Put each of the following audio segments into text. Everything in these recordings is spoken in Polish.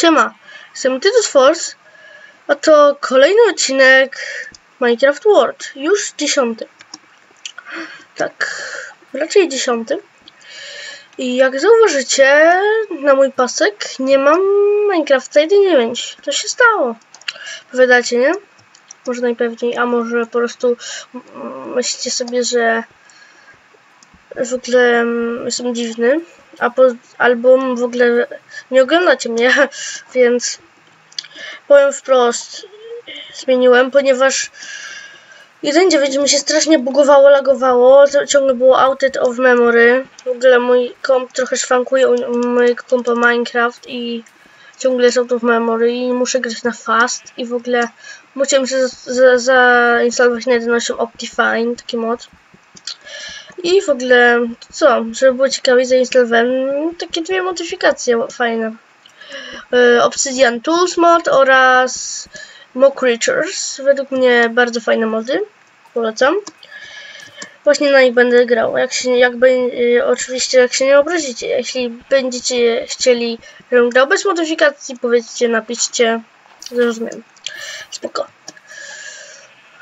Siema, jestem Titus Force, a to kolejny odcinek Minecraft World, już dziesiąty. Tak, raczej dziesiąty. I jak zauważycie, na mój pasek nie mam Minecrafta 1.9. To się stało. Powiadacie, nie? Może najpewniej, a może po prostu mm, myślicie sobie, że w ogóle mm, jestem dziwny, a po, albo w ogóle nie oglądacie mnie, więc powiem wprost, zmieniłem, ponieważ 1.9 mi się strasznie bugowało, lagowało, ciągle było outed of memory, w ogóle mój komp trochę szwankuje mojego kompa Minecraft i ciągle jest out of memory i muszę grać na fast i w ogóle musiałem się zainstalować na 1.8 Optifine, taki mod. I w ogóle, co, żeby było ciekawie, zainstalowałem takie dwie modyfikacje fajne. Yy, Obsidian Tools mod oraz Mo Creatures. Według mnie bardzo fajne mody. Polecam. Właśnie na nich będę grał. Jak się, jak yy, oczywiście, jak się nie obrazicie. Jeśli będziecie chcieli, żebym grał bez modyfikacji, powiedzcie, napiszcie. Zrozumiem. Spoko.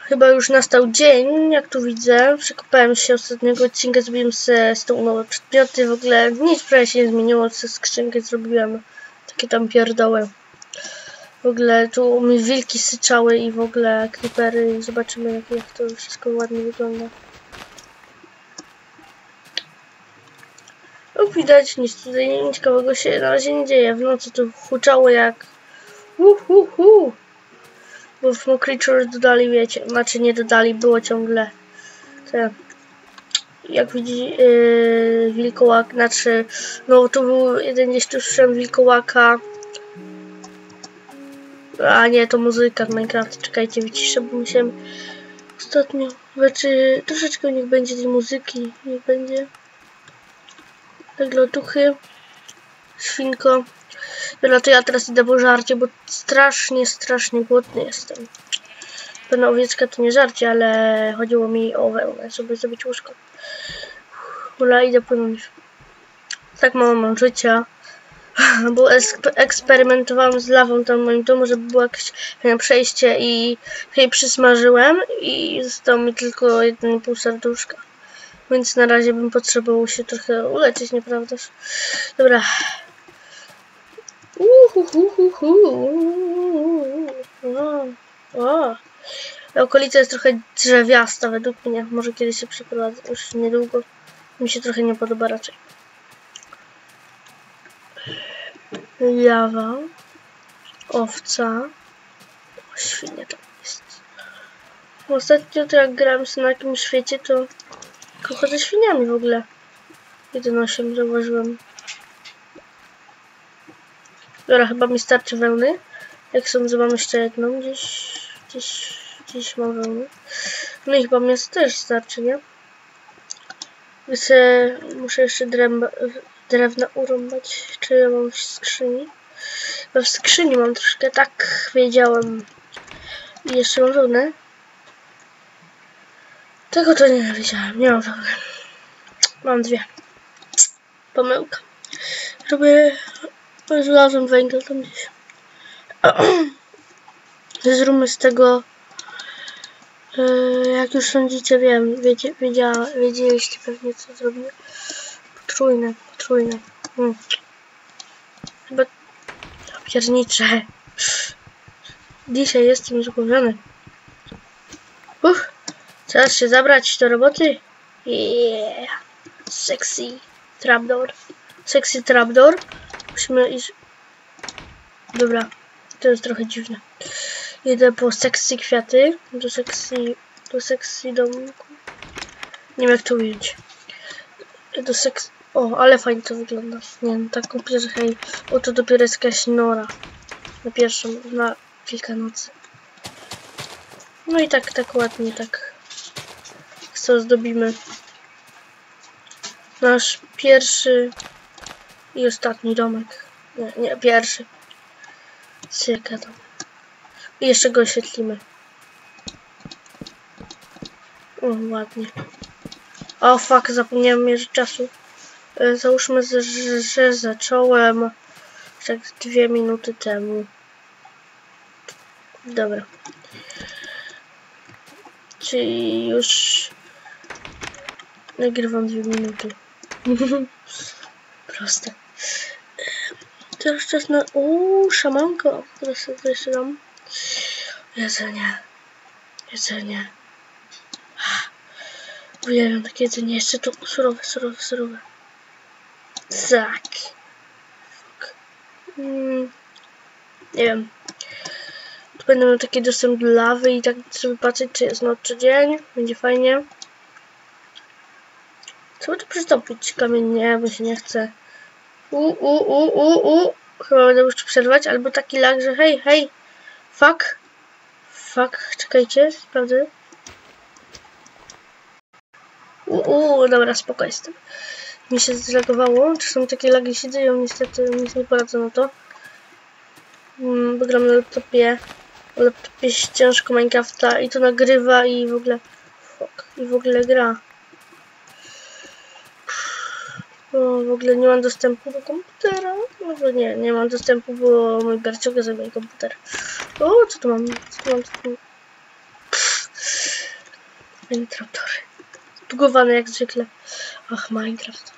Chyba już nastał dzień, jak tu widzę. Przekopałem się ostatniego odcinka, zrobiłem sobie z tą nowe przedmioty. W ogóle nic prawie się nie zmieniło, co skrzynkę zrobiłem. Takie tam pierdoły. W ogóle tu mi wilki syczały i w ogóle creepery. Zobaczymy jak, jak to wszystko ładnie wygląda. No widać, nic tutaj nic się na razie nie dzieje. W nocy tu huczało jak... Uhuhu. Bo w Creature dodali, wiecie, znaczy nie dodali, było ciągle. Te, jak widzi yy, wilkołak, znaczy, no tu był jeden gdzieś tu słyszałem wilkołaka, a nie, to muzyka w Minecraft, czekajcie, wyciszę, bo musiałem ostatnio, znaczy, troszeczkę niech będzie tej muzyki, niech będzie, leglotuchy, świnko, Dobra, to ja teraz idę po żarcie, bo strasznie, strasznie głodny jestem. Pewna owieczka to nie żarcie, ale chodziło mi o wełnę, żeby zrobić łóżko. Ula, idę płynąć. Tak mało mam życia. Bo eksperymentowałam z lawą tam w moim domu, żeby było jakieś przejście i jej przysmażyłem i zostało mi tylko 1,5 serduszka. Więc na razie bym potrzebował się trochę uleczyć, nieprawdaż? Dobra. O, Okolica jest trochę drzewiasta według mnie. Może kiedyś się przeprowadzę, już niedługo. Mi się trochę nie podoba raczej. Jawa. Owca. O, świnia tam jest. Ostatnio to jak grałem sobie na jakimś świecie, to kocha ze świniami w ogóle. 1.8 zauważyłem. Dobra, chyba mi starczy wełny. Jak sądzę, mam jeszcze jedną. Gdzieś, gdzieś, gdzieś mam wełny. No i chyba mi też starczy, nie? Wiecie, muszę jeszcze drewna urąbać. Czy ja mam w skrzyni? Bo w skrzyni mam troszkę, tak wiedziałem. I jeszcze mam wełnę. Tego to nie wiedziałem, nie mam wełny. Mam dwie. Pomyłka. Żeby Znalazłem węgiel tam gdzieś. Zróbmy z tego, yy, jak już sądzicie, wiem, wiedzie, wiedzia, wiedzieliście pewnie co zrobię. Potrójne, potrójne. Hmm. Chyba piernicze. Dzisiaj jestem zgubiony. Uff, czas się zabrać do roboty. Yeah. Sexy trapdoor. Sexy trapdoor. Musimy iść... Dobra, to jest trochę dziwne. Idę po sexy kwiaty, do sexy, do sexy domku. Nie wiem jak to ująć. Do sexy... O, ale fajnie to wygląda. Nie wiem, tak kupię, że hej, o to dopiero jest jakaś nora. Na pierwszą, na kilka nocy. No i tak, tak ładnie, tak. Co zdobimy. Nasz pierwszy i ostatni domek. Nie, nie, pierwszy. Cyka tam. I jeszcze go oświetlimy. O, ładnie. O, fuck, zapomniałem mierzyć czasu. E, załóżmy, że, że zacząłem Tak dwie minuty temu. Dobra. Czyli już nagrywam dwie minuty. Proste. Teraz czas na... Uuu, szamanko. Teraz sobie to jeszcze dam. Jedzenie. Jedzenie. Uwielbiam takie jedzenie. Jeszcze to surowe, surowe, surowe. Fuck. Mm, nie wiem. Tu będę miał taki dostęp do lawy i tak sobie patrzeć, czy jest noc, czy dzień. Będzie fajnie. Trzeba tu przystąpić kamiennie, bo się nie chce. U, u, u, u, u. Chyba będę już przerwać, albo taki lag, że hej, hej. Fuck. Fuck, czekajcie, sprawdzę. Uuu, dobra, spoko jestem. Mi się zlagowało. Czasem takie lagi się dzieją, niestety nic nie poradzę na to. Mm, Wygram na laptopie. Na laptopie ciężko Minecrafta i to nagrywa i w ogóle... Fuck, i w ogóle gra. O, w ogóle nie mam dostępu do komputera. No bo nie, nie mam dostępu, bo mój garcioga zajmuje komputer. O, co tu mam? Co tu mam? Co tu mam? Zbugowane jak zwykle. Ach, Minecraft.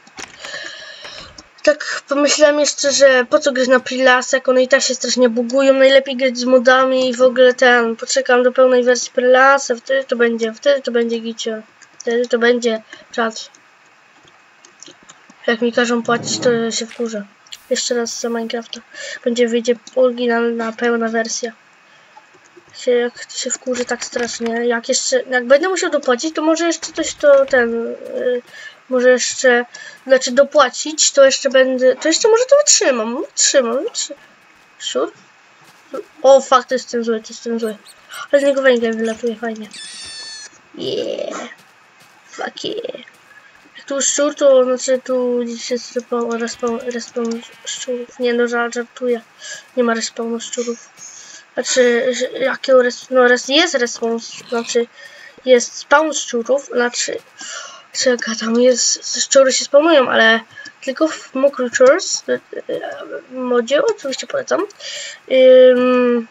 Tak pomyślałem jeszcze, że po co grać na Prilasa, jak one i tak się strasznie bugują. Najlepiej grać z modami i w ogóle ten. Poczekam do pełnej wersji Prilasa, wtedy to będzie, wtedy to będzie gicie. Wtedy to będzie czat. Jak mi każą płacić, to się wkurzę. Jeszcze raz za Minecrafta. Będzie wyjdzie oryginalna, pełna wersja. Się, jak się wkurzy tak strasznie. Jak jeszcze, jak będę musiał dopłacić, to może jeszcze coś to ten, yy, może jeszcze, znaczy dopłacić, to jeszcze będę, to jeszcze może to wytrzymam, wytrzymam, wytrzymam. Szur? O, fakt, to jest ten zły, to jest ten zły. Ale z niego węgiel wylatuje fajnie. Yeah. Fuck yeah. Tu szczur, to znaczy tu gdzieś jest respawn, respawn, szczurów. Nie no, żart, żartuję. Nie ma respawnu szczurów. Znaczy, jakiego res, no res, jest respawn, znaczy jest spawn szczurów, znaczy, co ja gadam, jest, szczury się spawnują, ale tylko w Mock Creatures e, e, modzie, oczywiście polecam. Ym,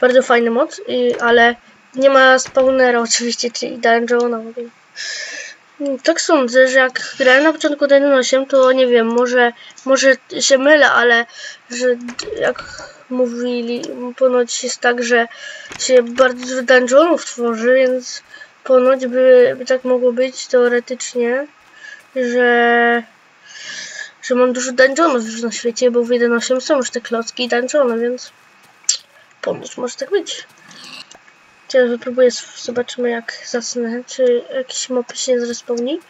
bardzo fajny mod, y, ale nie ma spawnera oczywiście, czyli dungeona w ogóle. Tak sądzę, że jak grałem na początku ten 8, to nie wiem, może, może się mylę, ale że jak mówili, ponoć jest tak, że się bardzo dużo dungeonów tworzy, więc ponoć by, by tak mogło być teoretycznie, że że mam dużo dungeonów już na świecie, bo w 1.8 są już te klocki i dungeony, więc ponoć może tak być. Teraz wypróbuję, zobaczymy jak zasnę, czy jakiś mopy się zrespawni,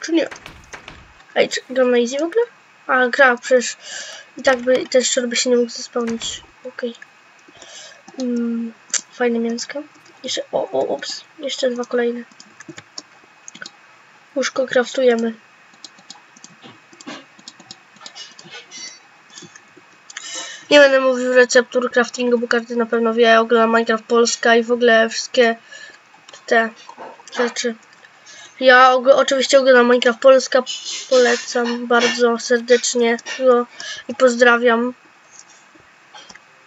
czy nie. Ej, czy gram na easy w ogóle? A, gra, przecież i tak by ten szczur by się nie mógł zespawnić. Okej. Mm, fajne mięsko. Jeszcze, o, o, ups, jeszcze dwa kolejne. Łóżko kraftujemy. Nie będę mówił receptur craftingu, bo każdy na pewno wie, ogląda Minecraft Polska i w ogóle wszystkie te rzeczy. Ja og- oczywiście oglądam Minecraft Polska, polecam bardzo serdecznie go i pozdrawiam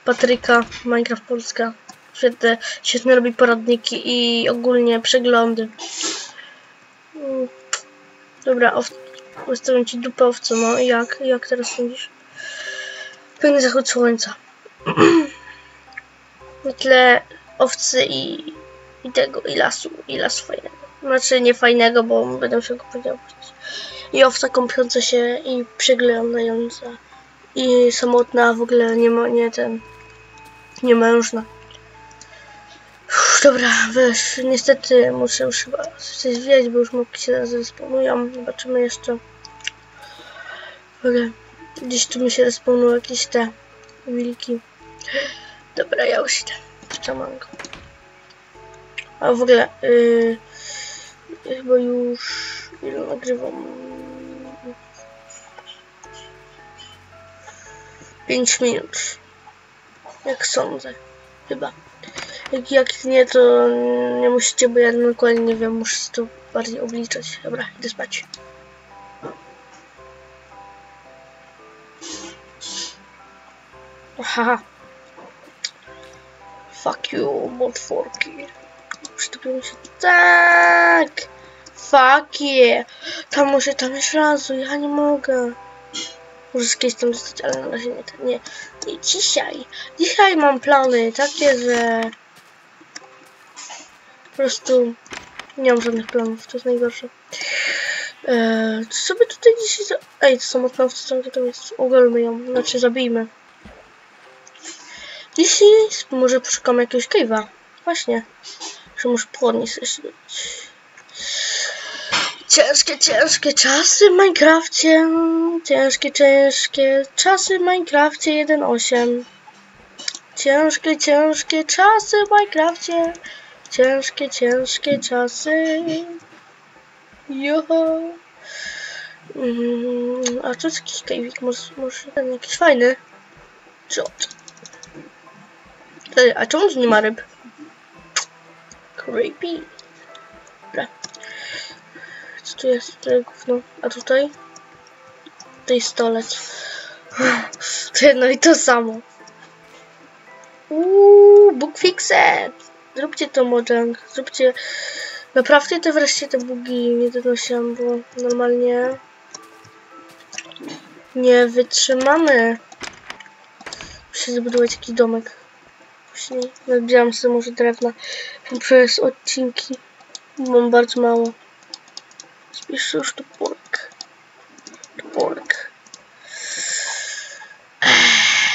Patryka, Minecraft Polska. Świetne, świetne robi poradniki i ogólnie przeglądy. Mm. Dobra, ustawiam ci dupę owco, no jak, jak teraz sądzisz? Piękny zachód słońca. Na tle owcy i, i tego, i lasu, i lasu fajnego. Znaczy nie fajnego, bo będę musiał go podziałać. I owca kąpiąca się i przyglądająca. I samotna, w ogóle nie ma, nie ten, nie mężna. Uff, dobra, wiesz, niestety muszę już chyba coś zwijać, bo już mopki się zespawnują. Zobaczymy jeszcze. Ogóle gdzieś tu mi się respawnują jakieś te wilki. Dobra, ja już idę. Jeszcze mam go. A w ogóle, yy, chyba już ile nagrywam? 5 minut. Jak sądzę. Chyba. Jak, jak nie, to nie musicie, bo ja dokładnie nie wiem, muszę to bardziej obliczać. Dobra, idę spać. Haha. Fuck you, motworki. Przyczepiłem się. Tak! Fuck yeah! Tam muszę, tam jeszcze razu, ja nie mogę. Muszę z kiedyś tam dostać, ale na razie nie, nie. Dzisiaj. Dzisiaj mam plany takie, że... Po prostu nie mam żadnych planów, to jest najgorsze. Eee, co sobie tutaj dzisiaj... Za... Ej, to samotnowcy, co to jest? Ugolmy ją, znaczy zabijmy. Dzisiaj może poszukamy jakiegoś cave'a. Właśnie. Że muszę podnieść jeszcze. Ciężkie, ciężkie czasy w Minecrafcie. Ciężkie, ciężkie czasy w Minecrafcie 1.8. Ciężkie, ciężkie czasy w Minecrafcie. Ciężkie, ciężkie czasy. Joho. Mm, a to jest jakiś cave'ik, może, może ten jakiś fajny. Jot. A czemu tu nie ma ryb? Creepy. Dobra. Co tu jest? Tutaj gówno. A tutaj? Tutaj stolec. To jedno i to samo. Uuu, book fixed. Zróbcie to, Mojang. Zróbcie... Naprawcie te wreszcie te bugi. Nie donosiłam, bo normalnie... Nie wytrzymamy. Muszę zbudować jakiś domek. Później zabieram sobie może drewna przez odcinki. Mam bardzo mało. Spiszę już toporek. Toporek.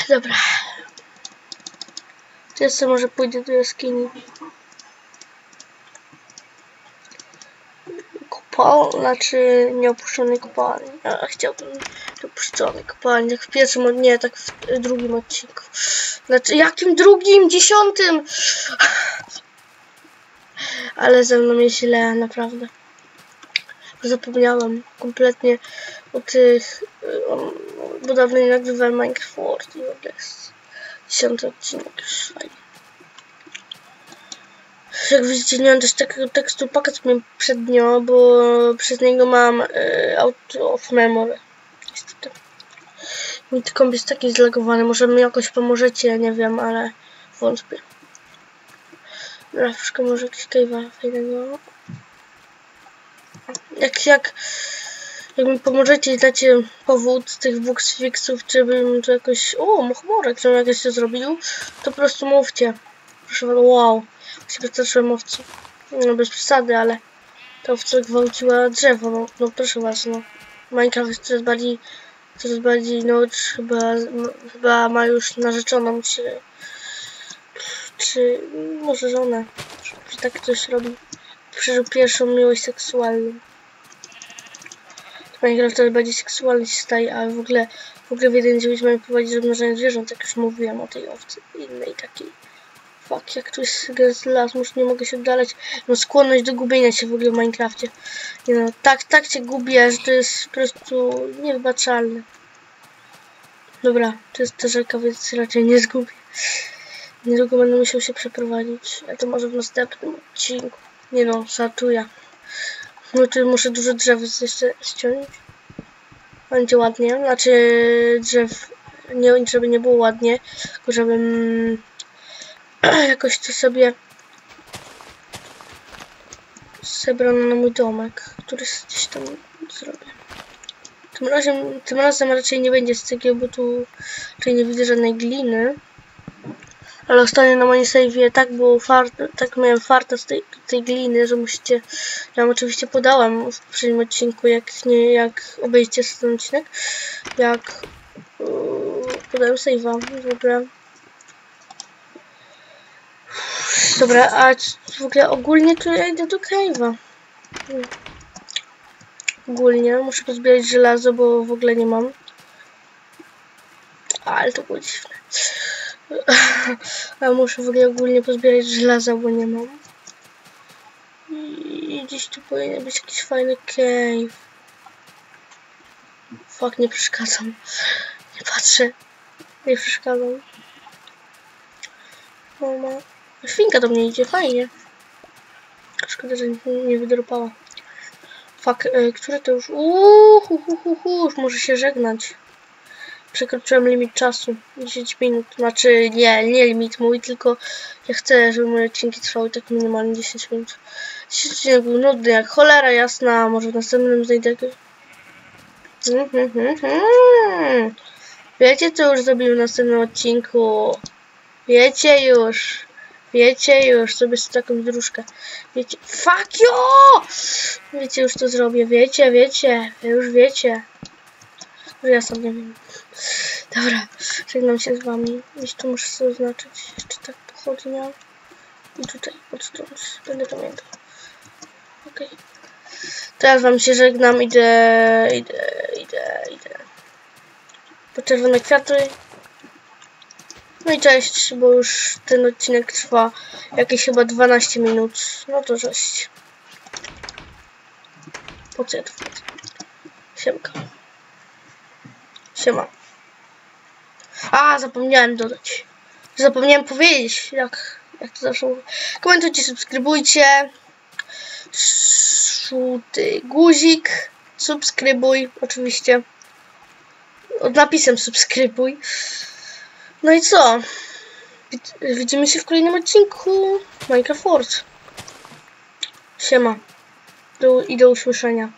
Dobra. Teraz sobie może pójdę do jaskini. Kopalna, czy nieopuszczonej kopalni? Ja chciałbym opuszczonej kopalni. Tak w pierwszym, nie, tak w drugim odcinku. Znaczy, jakim drugim? Dziesiątym! Ale ze mną jest źle, naprawdę. Zapomniałam kompletnie o tych... Bo dawno nie nagrywałem Minecraft i ogóle jest dziesiąty odcinek już fajnie. Jak widzicie, nie mam też takiego tekstu pakiet przednio, bo przez niego mam y, out of memory. Mój komp jest taki zlagowany, może mi jakoś pomożecie, nie wiem, ale wątpię. Wszystko może jakiś cave'a fajnego. Jak, jak, jak mi pomożecie i dacie powód z tych books fixów, czy bym to jakoś, o, muchomorek, żebym jakoś to zrobił, to po prostu mówcie. Proszę wow, się przestraszyłem owcy. No bez przesady, ale ta owca gwałciła drzewo, no, no proszę was, no. Minecraft jest coraz bardziej coraz bardziej, no chyba, chyba ma już narzeczoną, czy, czy może żonę, że tak coś robi. Przeżył pierwszą miłość seksualną. Minecraft coraz bardziej seksualny się staje, ale w ogóle, w ogóle w 1.9 mamy prowadzić rozmnażanie zwierząt, jak już mówiłem o tej owcy innej takiej. Fuck, jak jest gaz las, już nie mogę się oddalać. Mam skłonność do gubienia się w ogóle w Minecrafcie. Nie no, tak, tak się gubię, że to jest po prostu niewybaczalne. Dobra, to jest ta rzeka, więc raczej nie zgubię. Niedługo będę musiał się przeprowadzić, a to może w następnym odcinku. Nie no, żartuję. No tu muszę dużo drzew jeszcze ściągnąć. Będzie ładnie, znaczy drzew, nie, żeby nie było ładnie, tylko żebym jakoś to sobie zebrano na mój domek, który gdzieś tam zrobię. Tym razem, tym razem raczej nie będzie z cegieł, bo tu raczej nie widzę żadnej gliny. Ale ostatnio na moim save'ie tak było tak miałem farta z tej, tej gliny, że musicie... Ja wam oczywiście podałam w poprzednim odcinku, jak nie, jak obejdziecie ten odcinek, jak yy, podałem save'a. Dobra. Dobra, a w ogóle ogólnie to ja idę do cave'a. Ogólnie muszę pozbierać żelazo, bo w ogóle nie mam. Ale to było dziwne. A muszę w ogóle ogólnie pozbierać żelaza, bo nie mam. I gdzieś tu powinien być jakiś fajny cave. Fuck, nie przeszkadzam. Nie patrzę. Nie przeszkadzam. Mama. Świnka do mnie idzie, fajnie. Szkoda, że nie wydropała. Fuck, e, które to już... Uuu, hu, hu, hu, już może się żegnać. przekroczyłem limit czasu. 10 minut. Znaczy nie, nie limit mój, tylko ja chcę, żeby moje odcinki trwały tak minimalnie 10 minut. Dzisiaj odcinek był nudny jak cholera jasna, może w następnym znajdę jakieś... Mhm, mhm. Wiecie co już zrobimy w następnym odcinku? Wiecie już. Wiecie już, sobie z taką dróżkę. Wiecie. Fuck you! Wiecie już co zrobię. Wiecie, wiecie. Już wiecie. Że ja sam nie wiem. Dobra, żegnam się z wami. Gdzieś tu muszę sobie oznaczyć. Jeszcze tak pochodnia. I tutaj odstąd. Będę pamiętał. Okej. Teraz wam się żegnam. Idę, idę, idę, idę. Po czerwone kwiaty. No i cześć, bo już ten odcinek trwa jakieś chyba 12 minut. No to cześć. Po co ja tu wchodzę? Siemka. Siema. A, zapomniałem dodać. Zapomniałem powiedzieć, jak, jak to zawsze mówię. Komentujcie, subskrybujcie. Żółty guzik. Subskrybuj, oczywiście. Od napisem subskrybuj. No i co? Wid- Widzimy się w kolejnym odcinku Minecraft Wars. Siema. Do, I do usłyszenia.